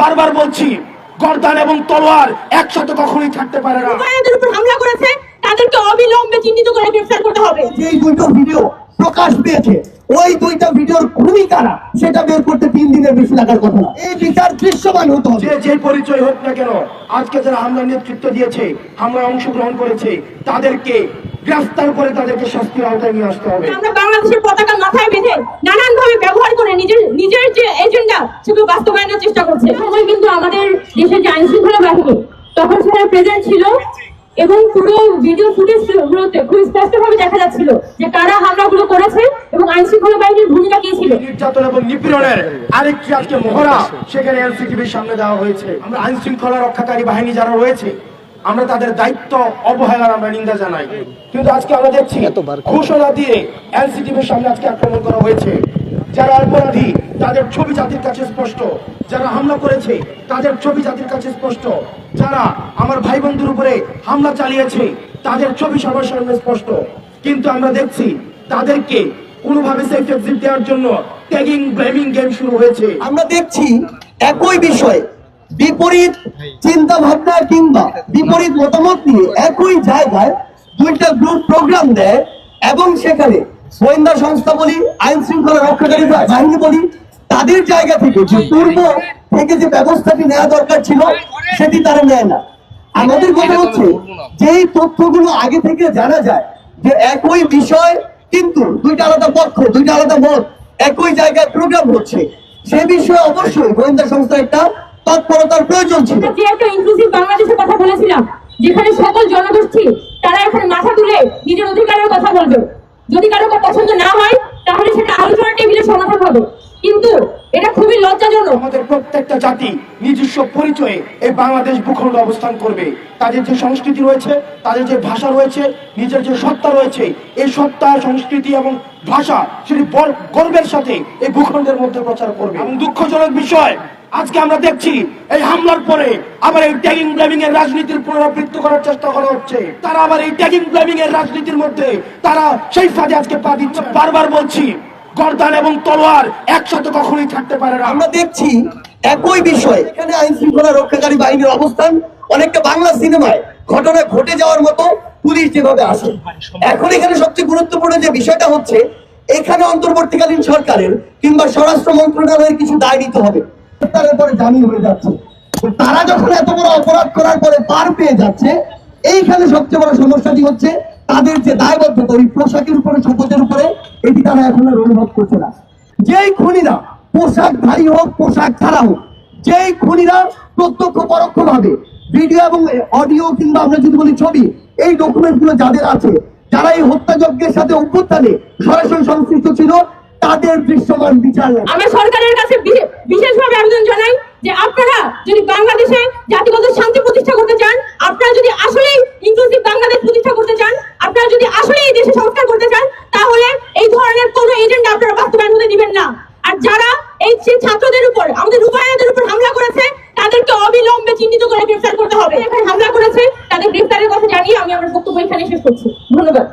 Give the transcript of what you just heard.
বারবার বলছি গর্দান এবং তলোয়ার একসাথে কখনোই থাকতে পারে না। উপর হামলা করেছে তাদেরকে অবিলম্বে চিহ্নিত করে গ্রেফতার করতে হবে। যেই দুটো ভিডিও প্রকাশ পেয়েছে ওই দুইটা ভিডিওর ভূমিকারা সেটা বের করতে তিন দিনের বেশি লাগার কথা না। এই বিচার দৃশ্যমান হতে হবে। যে যে পরিচয় হোক না কেন আজকে যারা হামলার নেতৃত্ব দিয়েছে হামলায় অংশগ্রহণ করেছে তাদেরকে গ্রেফতার করে তাদেরকে শাস্তির আওতায় নিয়ে আসতে হবে। আমরা বাংলাদেশের পতাকা মাথায় বেঁধে নানান ভাবে ব্যবহার করে নিজের নিজের যে এজেন্ডা সেগুলো বাস্তবায়নের চেষ্টা কিন্তু যে আইন শৃঙ্খলা বাহিনী তখন সেখানে প্রেজেন্ট ছিল এবং পুরো ভিডিও ফুটেজ গুলোতে খুব স্পষ্ট ভাবে দেখা যাচ্ছিল যে কারা হামলাগুলো করেছে এবং আইন শৃঙ্খলা বাহিনীর ভূমিকা কি ছিল। নির্যাতন এবং নিপীড়নের আরেকটি আজকে মহড়া সেখানে এনসিটিভির সামনে দেওয়া হয়েছে। আমরা আইন শৃঙ্খলা রক্ষাকারী বাহিনী যারা রয়েছে আমরা তাদের দায়িত্ব অবহেলার আমরা নিন্দা জানাই। কিন্তু আজকে আমরা দেখছি ঘোষণা দিয়ে এনসিটিভির সামনে আজকে আক্রমণ করা হয়েছে। যারা অপরাধী, তাদের ছবি জাতির কাছে স্পষ্ট। যারা হামলা করেছে, তাদের ছবি জাতির কাছে স্পষ্ট। যারা আমার ভাই বন্ধুর উপরে হামলা চালিয়েছে, তাদের ছবি সবার সামনে স্পষ্ট। কিন্তু আমরা দেখছি, তাদেরকে কোনোভাবে সেফ এক্সিট দেওয়ার জন্য ট্যাগিং ব্লেমিং গেম শুরু হয়েছে। আমরা দেখছি একই বিষয়ে বিপরীত চিন্তা ভাবনা কিংবা বিপরীত মতামত নিয়ে একই জায়গায় দুইটা গ্রুপ প্রোগ্রাম দেয় এবং সেখানে গোয়েন্দা সংস্থা বলি, আইন শৃঙ্খলা রক্ষাকারী বাহিনী বলি, তাদের জায়গা থেকে যে পূর্ব থেকে যে ব্যবস্থাটি নেওয়া দরকার ছিল, সেটি তারা নেয় না। আমাদের কথা হচ্ছে যেই তথ্যগুলো আগে থেকে জানা যায়, যে একই বিষয়, কিন্তু দুইটা আলাদা পক্ষ, দুইটা আলাদা মত, একই জায়গায় প্রোগ্রাম হচ্ছে, সে বিষয়ে অবশ্যই গোয়েন্দা সংস্থা একটা তৎপরতার প্রয়োজন ছিল। যে একটা ইনক্লুসিভ বাংলাদেশের কথা বলেছিলাম, যেখানে সকল জনগোষ্ঠী তারা এখন মাথা তুলে নিজের অধিকারের কথা বলবে যদি কারও পছন্দ না হয় তাহলে সেটা টেবিলে সমাধান হবে কিন্তু এটা খুবই লজ্জাজনক। আমাদের প্রত্যেকটা জাতি নিজস্ব পরিচয়ে এই বাংলাদেশ ভূখণ্ড অবস্থান করবে। তাদের যে সংস্কৃতি রয়েছে, তাদের যে ভাষা রয়েছে, নিজের যে সত্তা রয়েছে, এই সত্তা, সংস্কৃতি এবং ভাষা সেটি গর্বের সাথে এই ভূখণ্ডের মধ্যে প্রচার করবে। এবং দুঃখজনক বিষয়, আজকে আমরা দেখছি এই হামলার পরে আবার এই ট্যাগিং ব্লেমিং এর রাজনীতির পুনরাবৃত্তি করার চেষ্টা করা হচ্ছে। তারা আবার এই ট্যাগিং ব্লেমিং এর রাজনীতির মধ্যে তারা সেই ফাঁদে আজকে পা দিচ্ছে। বারবার বলছি গর্দান এবং তলোয়ার একসাথে কখনোই থাকতে পারে না। আমরা দেখছি একই বিষয়, এখানে আইন শৃঙ্খলা রক্ষাকারী বাহিনীর অবস্থান, অনেকটা বাংলা সিনেমায় ঘটনা ঘটে যাওয়ার মতো পুলিশ যেভাবে আসে এখন এখানে সবচেয়ে গুরুত্বপূর্ণ যে বিষয়টা হচ্ছে, এখানে অন্তর্বর্তীকালীন সরকারের কিংবা স্বরাষ্ট্র মন্ত্রণালয়ের কিছু দায় নিতে হবে। তার পরে জামিন হয়ে যাচ্ছে। তারা যখন এত বড় অপরাধ করার পরে পার পেয়ে যাচ্ছে, এইখানে সবচেয়ে বড় সমস্যাটি হচ্ছে, তাদের যে দায়বদ্ধতা, ওই পোশাকের উপরে উপরে এটি তারা এখন আর অনুভব করছে না যেই খুনিরা পোশাকধারী হোক, পোশাক ছাড়া হোক, যেই খুনিরা প্রত্যক্ষ পরোক্ষ ভাবে ভিডিও এবং অডিও কিংবা আমরা যদি বলি ছবি, এই ডকুমেন্টগুলো যাদের আছে, যারা এই হত্যাযজ্ঞের সাথে অভ্যুত্থানে সরাসরি সংশ্লিষ্ট ছিল, তাদের দৃশ্যমান বিচার। আমরা সরকারের কাছে বিশেষভাবে আবেদন জানাই যে আপনারা যদি বাংলাদেশে জাতিগত শান্তি প্রতিষ্ঠা করতে চান আপনারা যদি আসলেই ইনক্লুসিভ বাংলাদেশ প্রতিষ্ঠা করতে চান আপনারা যদি আসলে এই দেশে সংস্কার করতে চান তাহলে এই ধরনের কোনো এজেন্ডা আপনারা বাস্তবায়ন না। আর যারা এই ছাত্রদের উপর, আমাদের রূপায়ণদের উপর হামলা করেছে, তাদেরকে অবিলম্বে চিহ্নিত করে গ্রেফতার করতে হবে। হামলা করেছে, তাদের গ্রেফতারের কথা জানিয়ে আমি আমার বক্তব্য এখানে শেষ করছি। ধন্যবাদ।